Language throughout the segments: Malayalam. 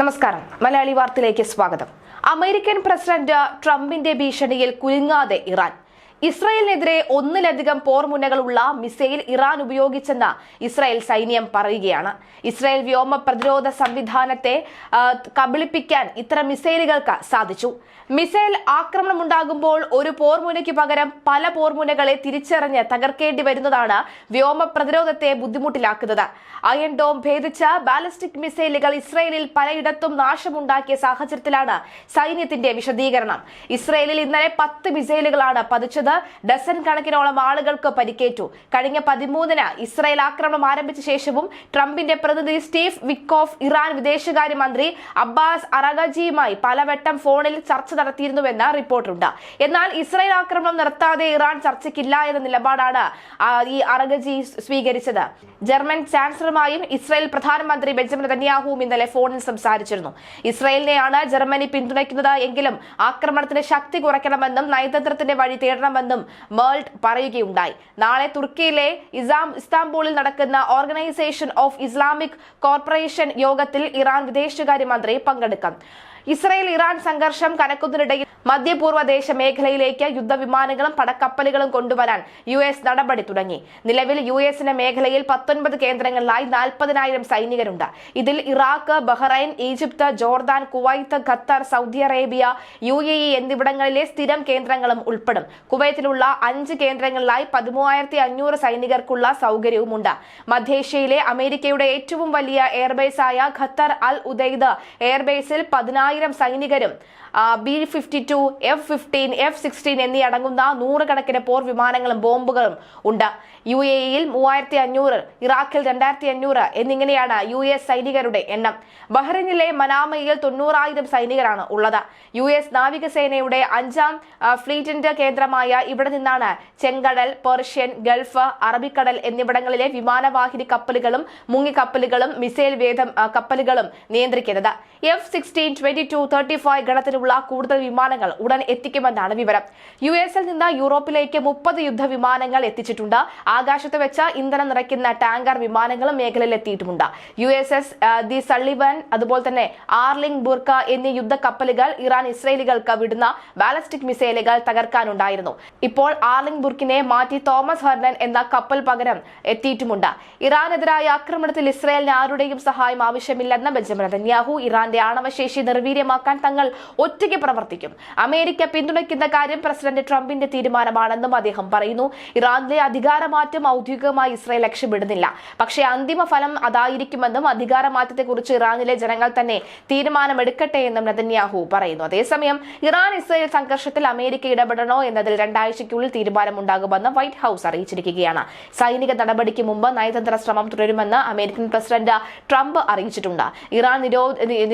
നമസ്കാരം. മലയാളി വാർത്തയിലേക്ക് സ്വാഗതം. അമേരിക്കൻ പ്രസിഡന്റ് ട്രംപിന്റെ ഭീഷണിയിൽ കുലുങ്ങാതെ ഇറാൻ. ഇസ്രായേലിനെതിരെ ഒന്നിലധികം പോർമുനകളുള്ള മിസൈൽ ഇറാൻ ഉപയോഗിച്ചെന്ന് ഇസ്രായേൽ സൈന്യം പറയുകയാണ്. ഇസ്രായേൽ വ്യോമ പ്രതിരോധ സംവിധാനത്തെ കബളിപ്പിക്കാൻ ഇത്തരം മിസൈലുകൾക്ക് സാധിച്ചു. മിസൈൽ ആക്രമണം ഉണ്ടാകുമ്പോൾ ഒരു പോർമുനയ്ക്ക് പകരം പല പോർമുനകളെ തിരിച്ചറിഞ്ഞ് തകർക്കേണ്ടി വരുന്നതാണ് വ്യോമ പ്രതിരോധത്തെ ബുദ്ധിമുട്ടിലാക്കുന്നത്. അയൺ ഡോം ഭേദിച്ച ബാലിസ്റ്റിക് മിസൈലുകൾ ഇസ്രയേലിൽ പലയിടത്തും നാശമുണ്ടാക്കിയ സാഹചര്യത്തിലാണ് സൈന്യത്തിന്റെ വിശദീകരണം. ഇസ്രയേലിൽ ഇന്നലെ പത്ത് മിസൈലുകളാണ് പതിച്ചത്. ഡസൻ കണക്കിനോളം ആളുകൾക്ക് പരിക്കേറ്റു. കഴിഞ്ഞ പതിമൂന്നിന് ഇസ്രായേൽ ആക്രമണം ആരംഭിച്ച ശേഷവും ട്രംപിന്റെ പ്രതിനിധി സ്റ്റീഫ് വിക്കോഫ് ഇറാൻ വിദേശകാര്യമന്ത്രി അബ്ബാസ് അറഗജിയുമായി പലവട്ടം ഫോണിൽ ചർച്ച നടത്തിയിരുന്നുവെന്ന് റിപ്പോർട്ടുണ്ട്. എന്നാൽ ഇസ്രായേൽ ആക്രമണം നിർത്താതെ ഇറാൻ ചർച്ചയ്ക്കില്ല എന്ന നിലപാടാണ് ഈ അറഗജി സ്വീകരിച്ചത്. ജർമ്മൻ ചാൻസലറുമായും ഇസ്രായേൽ പ്രധാനമന്ത്രി ബെഞ്ചമിൻ നെതന്യാഹുവും ഇന്നലെ ഫോണിൽ സംസാരിച്ചിരുന്നു. ഇസ്രായേലിനെയാണ് ജർമ്മനി പിന്തുണയ്ക്കുന്നത് എങ്കിലും ആക്രമണത്തിന് ശക്തി കുറയ്ക്കണമെന്നും നയതന്ത്രത്തിന്റെ വഴി തേടണമെന്നും മേൾട്ട് പറയുകയുണ്ടായി. നാളെ തുർക്കിയിലെ ഇസാം ഇസ്താംബൂളിൽ നടക്കുന്ന ഓർഗനൈസേഷൻ ഓഫ് ഇസ്ലാമിക് കോർപ്പറേഷൻ യോഗത്തിൽ ഇറാൻ വിദേശകാര്യമന്ത്രി പങ്കെടുക്കും. ഇസ്രായേൽ ഇറാൻ സംഘർഷം കനക്കുന്നതിനിടയിൽ മധ്യപൂർവ ദേശ മേഖലയിലേക്ക് യുദ്ധവിമാനങ്ങളും പടക്കപ്പലുകളും കൊണ്ടുവരാൻ യു എസ് നടപടി തുടങ്ങി. നിലവിൽ യു എസിന്റെ മേഖലയിൽ പത്തൊൻപത് കേന്ദ്രങ്ങളിലായി നാൽപ്പതിനായിരം സൈനികരുണ്ട്. ഇതിൽ Iraq Bahrain Egypt Jordan Kuwait Qatar Saudi Arabia U A E എന്നിവിടങ്ങളിലെ സ്ഥിരം കേന്ദ്രങ്ങളും ഉൾപ്പെടും. കുവൈത്തിലുള്ള അഞ്ച് കേന്ദ്രങ്ങളിലായി പതിമൂവായിരത്തി അഞ്ഞൂറ് സൈനികർക്കുള്ള സൗകര്യവുമുണ്ട്. മധ്യേഷ്യയിലെ അമേരിക്കയുടെ ഏറ്റവും വലിയ എയർബേസായ ഖത്തർ അൽ ഉദൈദ് എയർബേസിൽ പതിനായിരം സൈനികരും B fifty two F fifteen F sixteen എന്നീ അടങ്ങുന്ന നൂറുകണക്കിന് പോർ വിമാനങ്ങളും ബോംബുകളും ഉണ്ട്. യു എ ഇയിൽ മൂവായിരത്തി അഞ്ഞൂറ് ഇറാഖിൽ രണ്ടായിരത്തി അഞ്ഞൂറ് എന്നിങ്ങനെയാണ് യു എസ് സൈനികരുടെ എണ്ണം. ബഹ്റിനിലെ മനാമയിൽ തൊണ്ണൂറായിരം സൈനികരാണ് ഉള്ളത്. യു എസ് നാവികസേനയുടെ അഞ്ചാം ഫ്ലീറ്റിന്റെ കേന്ദ്രമായ ഇവിടെ നിന്നാണ് ചെങ്കടൽ പെർഷ്യൻ ഗൾഫ് അറബിക്കടൽ എന്നിവിടങ്ങളിലെ വിമാനവാഹിനി കപ്പലുകളും മുങ്ങിക്കപ്പലുകളും മിസൈൽ വേദം കപ്പലുകളും നിയന്ത്രിക്കുന്നത്. F sixteen twenty two thirty five ഗണത്തിലുള്ള കൂടുതൽ വിമാനങ്ങൾ ഉടൻ എത്തിക്കുമെന്നാണ് വിവരം. യു എസിൽ നിന്ന് യൂറോപ്പിലേക്ക് മുപ്പത് യുദ്ധവിമാനങ്ങൾ എത്തിച്ചിട്ടുണ്ട്. ആകാശത്ത് വെച്ച ഇന്ധനം നിറയ്ക്കുന്ന ടാങ്കർ വിമാനങ്ങളും മേഖലയിൽ എത്തിയിട്ടുമുണ്ട്. U S S the Sullivan അതുപോലെ തന്നെ ആർലിംഗ് ബുർക്ക എന്നീ യുദ്ധ കപ്പലുകൾ ഇറാൻ ഇസ്രയേലികൾക്ക് വിടുന്ന ബാലസ്റ്റിക് മിസൈലുകൾ തകർക്കാനുണ്ടായിരുന്നു. ഇപ്പോൾ ആർലിംഗ് ബുർക്കിനെ മാറ്റി തോമസ് ഹെർണൻ എന്ന കപ്പൽ പകരം എത്തിയിട്ടുമുണ്ട്. ഇറാനെതിരായ ആക്രമണത്തിൽ ഇസ്രയേലിന് ആരുടെയും സഹായം ആവശ്യമില്ലെന്ന ബെഞ്ചമിൻ നെതന്യാഹു ഇറാന്റെ ആണവശേഷി നിർവീര്യമാക്കാൻ തങ്ങൾ ഒറ്റയ്ക്ക് പ്രവർത്തിക്കും. അമേരിക്ക പിന്തുണയ്ക്കുന്ന കാര്യം പ്രസിഡന്റ് ട്രംപിന്റെ തീരുമാനമാണെന്നും അദ്ദേഹം പറയുന്നു. ഇറാനിലെ അധികാരമാറ്റം ഔദ്യോഗികമായി ഇസ്രായേൽ ലക്ഷ്യമിടുന്നില്ല. പക്ഷേ അന്തിമ ഫലം അതായിരിക്കുമെന്നും അധികാരമാറ്റത്തെക്കുറിച്ച് ഇറാനിലെ ജനങ്ങൾ തന്നെ തീരുമാനമെടുക്കട്ടെ എന്നും നെതന്യാഹു പറയുന്നു. അതേസമയം ഇറാൻ ഇസ്രായേൽ സംഘർഷത്തിൽ അമേരിക്ക ഇടപെടണോ എന്നതിൽ രണ്ടാഴ്ചയ്ക്കുള്ളിൽ തീരുമാനമുണ്ടാകുമെന്ന് വൈറ്റ് ഹൌസ് അറിയിച്ചിരിക്കുകയാണ്. സൈനിക നടപടിക്ക് മുമ്പ് നയതന്ത്ര ശ്രമം തുടരുമെന്ന് അമേരിക്കൻ പ്രസിഡന്റ് ട്രംപ് അറിയിച്ചിട്ടുണ്ട്. ഇറാൻ നിരോ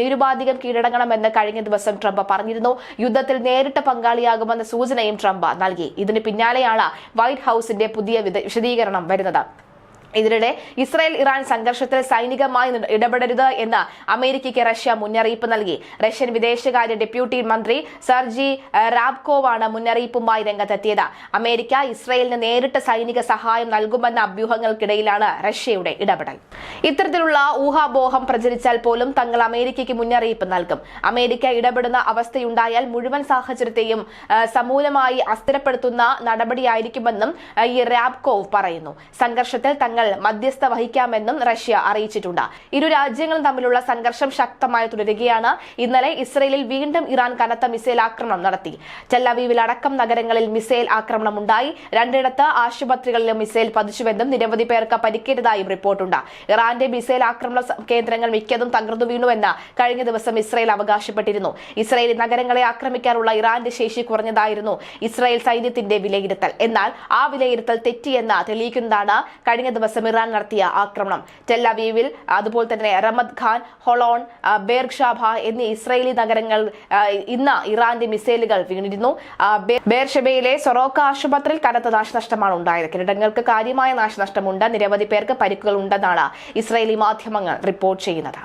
നിരുപാധികം കീഴടങ്ങണമെന്ന് കഴിഞ്ഞ ദിവസം ട്രംപ് പറഞ്ഞിരുന്നു. യുദ്ധത്തിൽ നേരിട്ട് പങ്കാളിയാകുമെന്ന സൂചനയും ട്രംപ് നൽകി. ഇതിന് പിന്നാലെയാണ് വൈറ്റ് ഹൌസിന്റെ പുതിയ വിശദീകരണം വരുന്നത്. ഇതിനിടെ ഇസ്രായേൽ ഇറാൻ സംഘർഷത്തിൽ സൈനികമായി ഇട- ഇടപെടരുത് എന്ന് അമേരിക്കയ്ക്ക് റഷ്യ മുന്നറിയിപ്പ് നൽകി. റഷ്യൻ വിദേശകാര്യ ഡെപ്യൂട്ടി മന്ത്രി സർജി റാബ്കോവാണ് മുന്നറിയിപ്പുമായി രംഗത്തെത്തിയത്. അമേരിക്ക ഇസ്രായേലിന് നേരിട്ട് സൈനിക സഹായം നൽകുമെന്ന അഭ്യൂഹങ്ങൾക്കിടയിലാണ് റഷ്യയുടെ ഇടപെടൽ. ഇത്തരത്തിലുള്ള ഊഹാബോഹം പ്രചരിച്ചാൽ പോലും തങ്ങൾ അമേരിക്കയ്ക്ക് മുന്നറിയിപ്പ് നൽകും. അമേരിക്ക ഇടപെടുന്ന അവസ്ഥയുണ്ടായാൽ മുഴുവൻ സാഹചര്യത്തെയും സമൂലമായി അസ്ഥിരപ്പെടുത്തുന്ന നടപടിയായിരിക്കുമെന്നും ഈ റാബ്കോവ് പറയുന്നു. സംഘർഷത്തിൽ തങ്ങൾ മധ്യസ്ഥ വഹിക്കാമെന്നും റഷ്യ അറിയിച്ചിട്ടുണ്ട്. ഇരു രാജ്യങ്ങളും തമ്മിലുള്ള സംഘർഷം ശക്തമായി തുടരുകയാണ്. ഇന്നലെ ഇസ്രയേലിൽ വീണ്ടും ഇറാൻ കനത്ത മിസൈൽ ആക്രമണം നടത്തി. ചെല്ലവീവിൽ അടക്കം നഗരങ്ങളിൽ മിസൈൽ ആക്രമണം ഉണ്ടായി. രണ്ടിടത്ത് ആശുപത്രികളിലും മിസൈൽ പതിച്ചുവെന്നും നിരവധി പേർക്ക് പരിക്കേറ്റതായും റിപ്പോർട്ടുണ്ട്. ഇറാന്റെ മിസൈൽ ആക്രമണ കേന്ദ്രങ്ങൾ മിക്കതും തകർന്നു വീണുവെന്ന് കഴിഞ്ഞ ദിവസം ഇസ്രയേൽ അവകാശപ്പെട്ടിരുന്നു. ഇസ്രയേൽ നഗരങ്ങളെ ആക്രമിക്കാനുള്ള ഇറാന്റെ ശേഷി കുറഞ്ഞതായിരുന്നു ഇസ്രയേൽ സൈന്യത്തിന്റെ വിലയിരുത്തൽ. എന്നാൽ ആ വിലയിരുത്തൽ തെറ്റിയെന്ന് തെളിയിക്കുന്നതാണ് കഴിഞ്ഞ ദിവസം ഇറാൻ നടത്തിയ ആക്രമണം. ടെല്ലവീവിൽ അതുപോലെ തന്നെ റമദ് ഖാൻ ഹൊളോൺ ബേർഷാബ എന്നീ ഇസ്രയേലി നഗരങ്ങൾ ഇന്ന് ഇറാന്റെ മിസൈലുകൾ വീണിരുന്നു. ബേർഷബയിലെ സൊറോക്ക ആശുപത്രിയിൽ കനത്ത നാശനഷ്ടമാണ് ഉണ്ടായത്. കെട്ടിടങ്ങൾക്ക് കാര്യമായ നാശനഷ്ടമുണ്ട്. നിരവധി പേർക്ക് പരിക്കുകൾ ഉണ്ടെന്നാണ് ഇസ്രയേലി മാധ്യമങ്ങൾ റിപ്പോർട്ട് ചെയ്യുന്നത്.